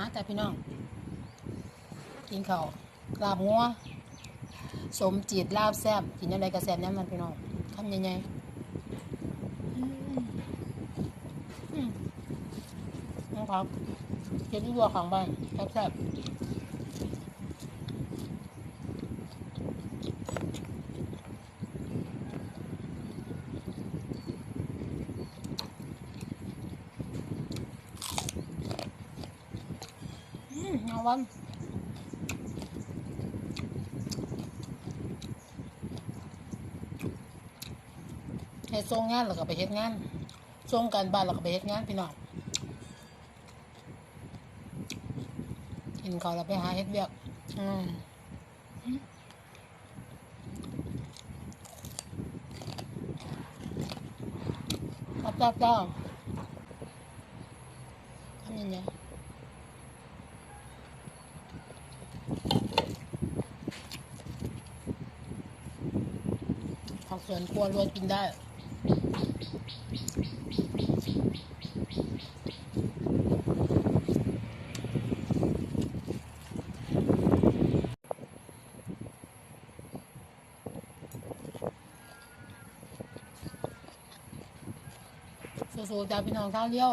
มาแต่พี่น้อง กินข้าวลาบงัวสมจีดลาบแซ่บกินอะไรกระแซ่บเนี่ยมันพี่น้องคำใหญ่ๆอืมอืมนะครับกินที่วัวของบ้านแซ่บๆ เอาวันเฮ็ดส่งงานแล้วก็ไปเฮ็ดงานส่งการบ้านแล้วก็ไปเฮ็ดงานพี่น้องกินข้าวแล้วไปหาเฮ็ดเวียกอืมรับรับรับทำยังไง ผักสวนครัวรวยกินได้สู้ๆจ้าพี่น้องท่าเลี้ยว